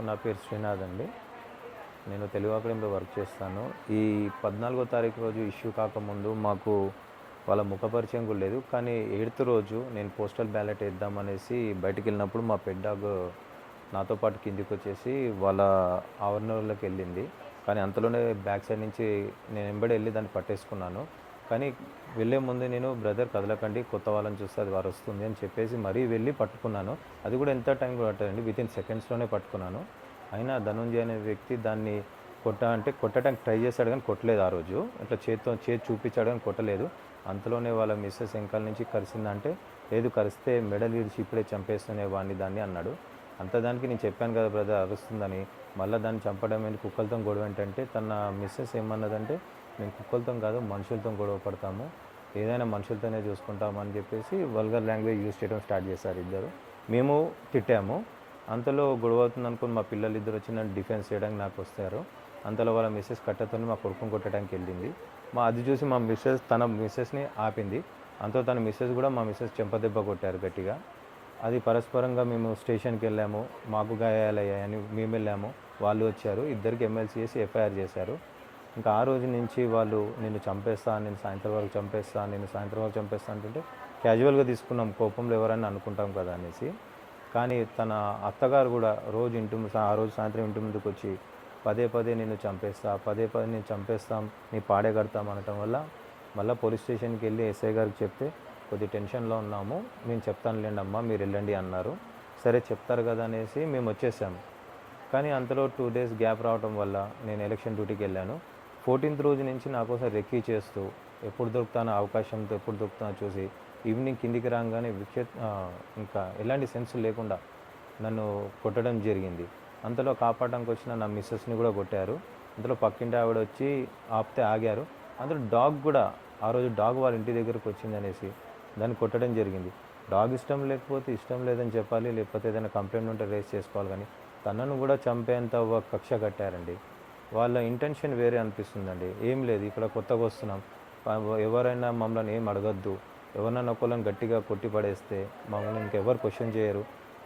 నా పేరు శ్రీనాథ్ అండి. నేను తెలుగు అకాడమీలో వర్క్ చేస్తాను. ఈ పద్నాలుగో తారీఖు రోజు ఇష్యూ కాకముందు మాకు వాళ్ళ ముఖ పరిచయం కూడా లేదు. కానీ ఎయిత్ రోజు నేను పోస్టల్ బ్యాలెట్ వేద్దామనేసి బయటికి వెళ్ళినప్పుడు మా పెడ్డాగ్ నాతో పాటు కిందికి వచ్చేసి వాళ్ళ ఆవరణలోకి వెళ్ళింది. కానీ అంతలోనే బ్యాక్ సైడ్ నుంచి నేను వెంబడి వెళ్ళి దాన్ని పట్టేసుకున్నాను. కానీ వెళ్ళే ముందు నేను బ్రదర్ కదలకండి కొత్త వాళ్ళని చూస్తే అది వారు వస్తుంది అని చెప్పేసి మరీ వెళ్ళి పట్టుకున్నాను. అది కూడా ఎంత టైం పట్టదండి వితిన్ సెకండ్స్లోనే పట్టుకున్నాను. అయినా ధనుంజయ అనే వ్యక్తి దాన్ని కొట్ట అంటే కొట్టడానికి ట్రై చేశాడు కానీ కొట్టలేదు ఆ రోజు. ఇట్లా చేతితో చేతి చూపించాడు కానీ కొట్టలేదు. అంతలోనే వాళ్ళ మిస్సెస్ ఎంకల్ నుంచి కరిసిందంటే లేదు కరిస్తే మెడల్ ఇడిచి ఇప్పుడే చంపేస్తూనే వాడిని దాన్ని అన్నాడు. అంత దానికి నేను చెప్పాను కదా బ్రదర్ అరుస్తుందని. మళ్ళీ దాన్ని చంపడం ఏంటి కుక్కలతో గొడవ ఏంటంటే తన మిస్సెస్ ఏమన్నదంటే మేము కుక్కలతో కాదు మనుషులతో గొడవ పడతాము. ఏదైనా మనుషులతోనే చూసుకుంటామని చెప్పేసి వల్గర్ లాంగ్వేజ్ యూజ్ చేయడం స్టార్ట్ చేశారు ఇద్దరు. మేము తిట్టాము. అంతలో గొడవ అవుతుంది అనుకుని మా పిల్లలు ఇద్దరు వచ్చి నన్ను డిఫెన్స్ చేయడానికి నాకు వస్తారు. అంతలో వాళ్ళ మిస్సెస్ కట్టతో మా కొడుకుని కొట్టడానికి వెళ్ళింది. మా అది చూసి మా మిస్సెస్ తన మిస్సెస్ని ఆపింది. అంతో తన మిస్సెస్ కూడా మా మిస్సెస్ చెంపదెబ్బ కొట్టారు గట్టిగా. అది పరస్పరంగా మేము స్టేషన్కి వెళ్ళాము. మాకు గాయాలయ్యాయని మేము వెళ్ళాము. వాళ్ళు వచ్చారు. ఇద్దరికి ఎమ్మెల్సీ చేసి ఎఫ్ఐఆర్ చేశారు. ఇంకా ఆ రోజు నుంచి వాళ్ళు నేను చంపేస్తా నేను సాయంత్రం వరకు చంపేస్తా నేను సాయంత్రం వరకు చంపేస్తా అంటుంటే క్యాజువల్గా తీసుకున్నాం కోపంలో ఎవరైనా అనుకుంటాం కదా అనేసి. కానీ తన అత్తగారు కూడా రోజు ఇంటి ఆ రోజు సాయంత్రం ఇంటి ముందుకు వచ్చి పదే పదే నేను చంపేస్తా పదే పదే నేను చంపేస్తాం నీ పాడే కడతాం అనటం వల్ల మళ్ళీ పోలీస్ స్టేషన్కి వెళ్ళి ఎస్ఐ గారికి చెప్తే కొద్ది టెన్షన్లో ఉన్నాము నేను చెప్తానులేండి అమ్మా మీరు వెళ్ళండి అన్నారు. సరే చెప్తారు కదా అనేసి మేము వచ్చేసాము. కానీ అంతలో టూ డేస్ గ్యాప్ రావడం వల్ల నేను ఎలక్షన్ డ్యూటీకి వెళ్ళాను. ఫోర్టీన్త్ రోజు నుంచి నా కోసం రెక్కీ చేస్తూ ఎప్పుడు దొరుకుతానో అవకాశంతో ఎప్పుడు దొరుకుతానో చూసి ఈవినింగ్ కిందికి రాగానే విక్షే ఇంకా ఎలాంటి సెన్స్ లేకుండా నన్ను కొట్టడం జరిగింది. అంతలో కాపాడడానికి వచ్చిన నా మిస్సెస్ని కూడా కొట్టారు. అందులో పక్కింటి ఆవిడ వచ్చి ఆపితే ఆగారు. అందులో డాగ్ కూడా ఆ రోజు డాగ్ వాళ్ళ ఇంటి దగ్గరకు వచ్చింది అనేసి దాన్ని కొట్టడం జరిగింది. డాగ్ ఇష్టం లేకపోతే ఇష్టం లేదని చెప్పాలి లేకపోతే ఏదైనా కంప్లైంట్ ఉంటే రేస్ చేసుకోవాలి కానీ తనను కూడా చంపేంత ఒక కక్ష కట్టారండి. వాళ్ళ ఇంటెన్షన్ వేరే అనిపిస్తుందండి. ఏం లేదు ఇక్కడ కొత్తగా వస్తున్నాం. ఎవరైనా మమ్మల్ని ఏం అడగద్దు. ఎవరినైనా ఒకళ్ళని గట్టిగా కొట్టి పడేస్తే మమ్మల్ని ఇంకెవరు క్వశ్చన్ చేయరు.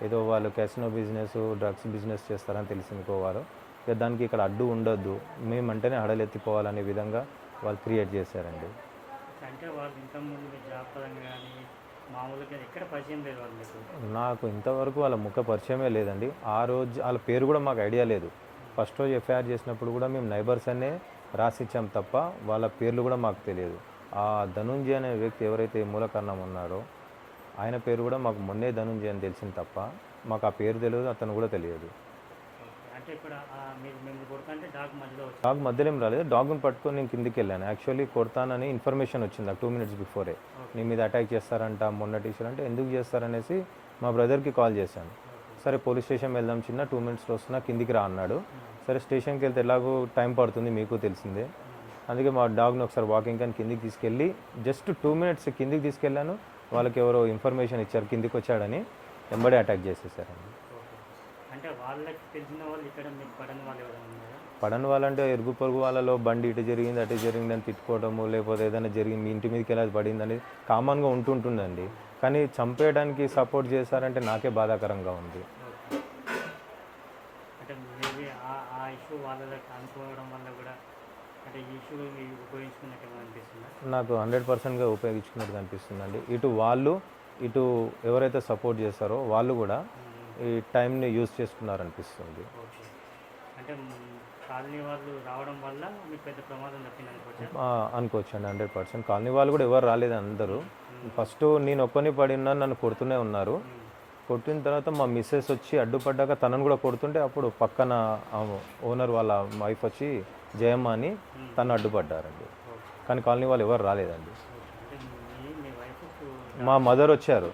ఏదో వాళ్ళు క్యాసినో బిజినెస్ డ్రగ్స్ బిజినెస్ చేస్తారని తెలిసిందుకోవారు ఇక దానికి ఇక్కడ అడ్డు ఉండొద్దు. మేమంటేనే హడలెత్తిపోవాలనే విధంగా వాళ్ళు క్రియేట్ చేశారండి. అంటే వాళ్ళు ఇంతకుముందు మీ జాబ్ పరంగా కానీ మామూలుగా ఎక్కడ పరిచయం లేదు వాళ్ళు మీకు నాకు ఇంతవరకు వాళ్ళ ముఖ పరిచయమే లేదండి. ఆ రోజు వాళ్ళ పేరు కూడా మాకు ఐడియా లేదు. ఫస్ట్ రోజు ఎఫ్ఐఆర్ చేసినప్పుడు కూడా మేము నైబర్స్ అనే రాసిచ్చాం తప్ప వాళ్ళ పేర్లు కూడా మాకు తెలియదు. ఆ ధనుంజయ అనే వ్యక్తి ఎవరైతే మూల కారణం ఉన్నారో ఆయన పేరు కూడా మాకు మొన్నే ధనుంజయ అని తెలిసింది తప్ప మాకు ఆ పేరు తెలియదు అతను కూడా తెలియదు. డాగ్ మధ్యలో ఏం రాలేదు. డాగ్ని పట్టుకొని నేను కిందికి వెళ్ళాను. యాక్చువల్లీ కొడతానని ఇన్ఫర్మేషన్ వచ్చింది టూ మినిట్స్ బిఫోరే. నీ మీద అటాక్ చేస్తారంట మొన్న టీచర్ అంటే ఎందుకు చేస్తారనేసి మా బ్రదర్కి కాల్ చేశాను. సరే పోలీస్ స్టేషన్ వెళ్దాం చిన్న టూ మినిట్స్లో వస్తున్నా కిందికి రా అన్నాడు. సరే స్టేషన్కి వెళ్తే ఎలాగో టైం పడుతుంది మీకు తెలిసిందే. అందుకే మా డాగ్ని ఒకసారి వాకింగ్ కానీ కిందికి తీసుకెళ్ళి జస్ట్ టూ మినిట్స్ కిందికి తీసుకెళ్ళాను. వాళ్ళకి ఎవరో ఇన్ఫర్మేషన్ ఇచ్చారు కిందికి వచ్చాడని వెంబడే అటాక్ చేసేసారండి. అంటే వాళ్ళకి తెలిసిన వాళ్ళు ఇక్కడ మీకు పడని వాళ్ళు ఎవరైనా ఉన్నారా? పడని వాళ్ళంటే ఎరుగు పొరుగు వాళ్ళలో బండి ఇటు జరిగింది అటు జరిగింది అని తిట్టుకోవడము లేకపోతే ఏదైనా జరిగింది మీ ఇంటి మీదకి ఎలా పడింది అనేది కామన్గా ఉంటుంటుందండి. కానీ చంపేయడానికి సపోర్ట్ చేశారంటే నాకే బాధాకరంగా ఉంది. ఓకే. అంటే మేబీ ఆ ఆ ఇష్యూ వాళ్ళకి అనుకోవడం వల్ల కూడా అంటే ఈ ఇష్యూ ఉపయోగించుకున్నట్టు ఏమైనా అనిపిస్తుందా? నాకు హండ్రెడ్ పర్సెంట్గా ఉపయోగించుకున్నట్టు అనిపిస్తుందండి. ఇటు వాళ్ళు ఇటు ఎవరైతే సపోర్ట్ చేస్తారో వాళ్ళు కూడా ఈ టైంని యూజ్ చేసుకున్నారనిపిస్తుంది. ఓకే. అంటే మ్, కాలనీ వాళ్ళు రావడం వల్ల మీకు పెద్ద ప్రమాదం తప్పింది అనుకోవచ్చా ఆ, అనుకోవచ్చు అండి హండ్రెడ్ పర్సెంట్. కాలనీ వాళ్ళు కూడా ఎవరు రాలేదు అందరూ. ఫస్ట్ నేను ఒక్కని పడిన్నాను నన్ను కొడుతూనే ఉన్నారు. కొట్టిన తర్వాత మా మిస్సెస్ వచ్చి అడ్డుపడ్డాక తనను కూడా కొడుతుంటే అప్పుడు పక్కన ఓనర్ వాళ్ళ వైఫ్ వచ్చి జయమ్మ అని తను అడ్డుపడ్డారండి. కానీ కాలనీ వాళ్ళు ఎవరు రాలేదండి. మా మదర్ వచ్చారు.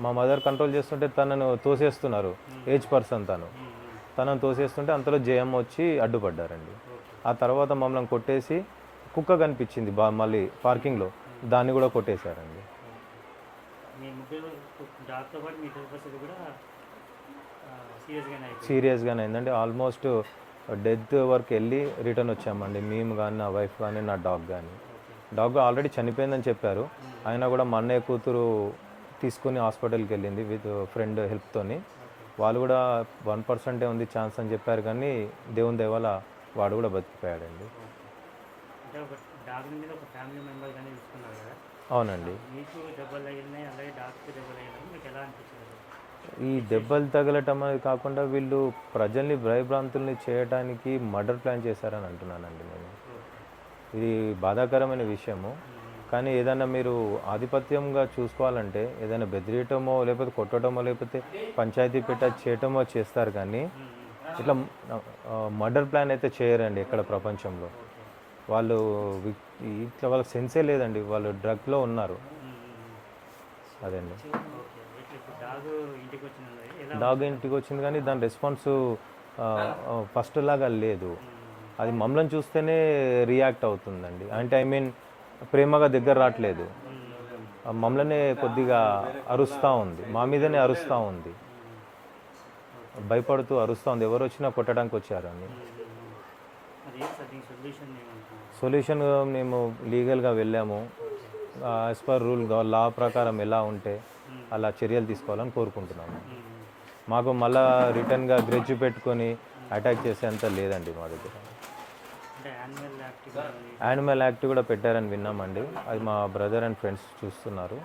మా మదర్ కంట్రోల్ చేస్తుంటే తనను తోసేస్తున్నారు. ఏజ్ పర్సన్ తను. తనను తోసేస్తుంటే అంతలో జయమ్మ వచ్చి అడ్డుపడ్డారండి. ఆ తర్వాత మమ్మల్ని కొట్టేసి కుక్క కనిపించింది బా మళ్ళీ పార్కింగ్లో దాన్ని కూడా కొట్టేశారండి. మీ ముగ్గురు డాక్టర్ పాటు మీ పరిస్థితి కూడా సీరియస్గానే ఆల్మోస్ట్ డెత్ వరకు వెళ్ళి రిటర్న్ వచ్చామండి. మేము కానీ నా వైఫ్ కానీ నా డాగ్ కానీ డాగ్ ఆల్రెడీ చనిపోయిందని చెప్పారు. అయినా కూడా మా అన్నయ్య కూతురు తీసుకుని హాస్పిటల్కి వెళ్ళింది విత్ ఫ్రెండ్ హెల్ప్తోని వాళ్ళు కూడా వన్ పర్సెంటే ఉంది ఛాన్స్ అని చెప్పారు కానీ దేవుని దేవాల వాడు కూడా బతికిపోయాడండి. అవునండి. మీకు దెబ్బలు తగిలినాయి అలాగే డాగ్కి దెబ్బలు తగిలినాయి మీకు ఎలా అనిపించింది ఈ దెబ్బలు తగలటం అనేది కాకుండా వీళ్ళు ప్రజల్ని భయభ్రాంతుల్ని చేయడానికి మర్డర్ ప్లాన్ చేశారని అంటున్నానండి నేను. ఇది బాధాకరమైన విషయము. కానీ ఏదైనా మీరు ఆధిపత్యంగా చూసుకోవాలంటే ఏదైనా బెదిరియటమో లేకపోతే కొట్టడమో లేకపోతే పంచాయతీ పెట్ట చేయటమో చేస్తారు కానీ ఇట్లా మర్డర్ ప్లాన్ అయితే చేయరండి ఎక్కడ ప్రపంచంలో. వాళ్ళు ఇట్లా వాళ్ళకి సెన్సే లేదండి వాళ్ళు డ్రగ్లో ఉన్నారు. అదండి. డాగ్ ఇంటికి వచ్చింది కానీ దాని రెస్పాన్స్ ఫస్ట్ లాగా లేదు. అది మమ్మల్ని చూస్తేనే రియాక్ట్ అవుతుందండి. అంటే ఐ మీన్ ప్రేమగా దగ్గర రావట్లేదు. మమ్మల్నే కొద్దిగా అరుస్తూ ఉంది. మా మీదనే అరుస్తూ ఉంది. భయపడుతూ అరుస్తూ ఉంది. ఎవరు వచ్చినా కొట్టడానికి వచ్చారని సొల్యూషన్ మేము లీగల్గా వెళ్ళాము. యాజ్ పర్ రూల్ లా ప్రకారం ఎలా ఉంటే అలా చర్యలు తీసుకోవాలని కోరుకుంటున్నాము. మాకు మళ్ళా రిటర్న్గా గ్రెడ్జ్ పెట్టుకొని అటాక్ చేసేంత లేదండి మా దగ్గర. యానిమల్ యాక్ట్ కూడా పెట్టారని విన్నామండి. అది మా బ్రదర్ అండ్ ఫ్రెండ్స్ చూస్తున్నారు.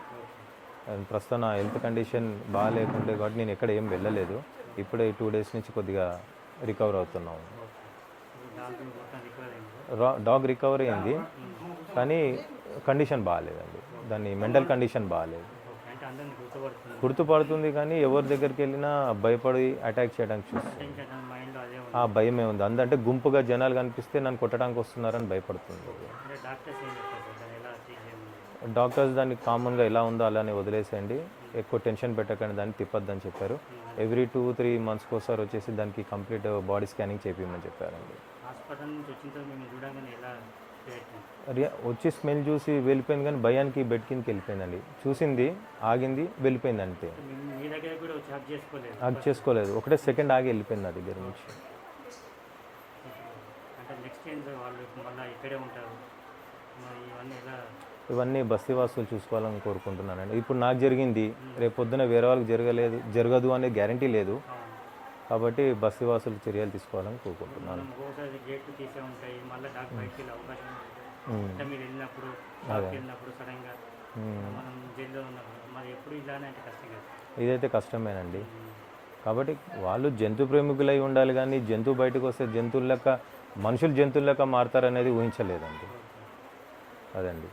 ప్రస్తుతం నా హెల్త్ కండిషన్ బాగాలేకుండే కాబట్టి నేను ఎక్కడ ఏం వెళ్ళలేదు. ఇప్పుడే టూ డేస్ నుంచి కొద్దిగా రికవర్ అవుతున్నాము. డాగ్ రికవర్ అయింది. కానీ కండిషన్ బాగాలేదండి. దాని మెంటల్ కండిషన్ బాగాలేదు. గుర్తుపడుతుంది. కానీ ఎవరి దగ్గరికి వెళ్ళినా భయపడి అటాక్ చేయడానికి చూస్తుంది. ఆ భయమే ఉంది. అందుకంటే గుంపుగా జనాలు కనిపిస్తే నన్ను కొట్టడానికి వస్తున్నారని భయపడుతుంది. దాన్ని డాక్టర్స్ దాన్ని కామన్గా ఎలా ఉందో అలానే వదిలేసేయండి. ఎక్కువ టెన్షన్ పెట్టకండి దాన్ని తిప్పొద్దని చెప్పారు. ఎవ్రీ టూ త్రీ మంత్స్కి ఒకసారి వచ్చేసి దానికి కంప్లీట్ బాడీ స్కానింగ్ చేపించమని చెప్పారండి. హాస్పిటల్ నుంచి వచ్చిన తర్వాత మేము చూడగానే ఎలా వచ్చి స్మెల్ చూసి వెళ్ళిపోయింది కానీ భయానికి బెడ్ కిందకి వెళ్ళిపోయిందండి. చూసింది ఆగింది వెళ్ళిపోయింది అంతే. హక్ చేసుకోలేదు. ఒకటే సెకండ్ ఆగి వెళ్ళిపోయింది నా దగ్గర నుంచి. ఇవన్నీ బస్తీవాసులు చూసుకోవాలని కోరుకుంటున్నానండి. ఇప్పుడు నాకు జరిగింది. రేపు పొద్దున వేరే వాళ్ళకి జరగలేదు జరగదు అనే గ్యారంటీ లేదు. కాబట్టి బస్తీవాసులు చర్యలు తీసుకోవాలని కోరుకుంటున్నాను. ఇదైతే కష్టమేనండి. కాబట్టి వాళ్ళు జంతు ప్రేమికులై ఉండాలి కానీ జంతువు బయటకు వస్తే జంతువుల లెక్క మనుషులు జంతువుల లెక్క మారతారనేది ఊహించలేదండి. అదండి.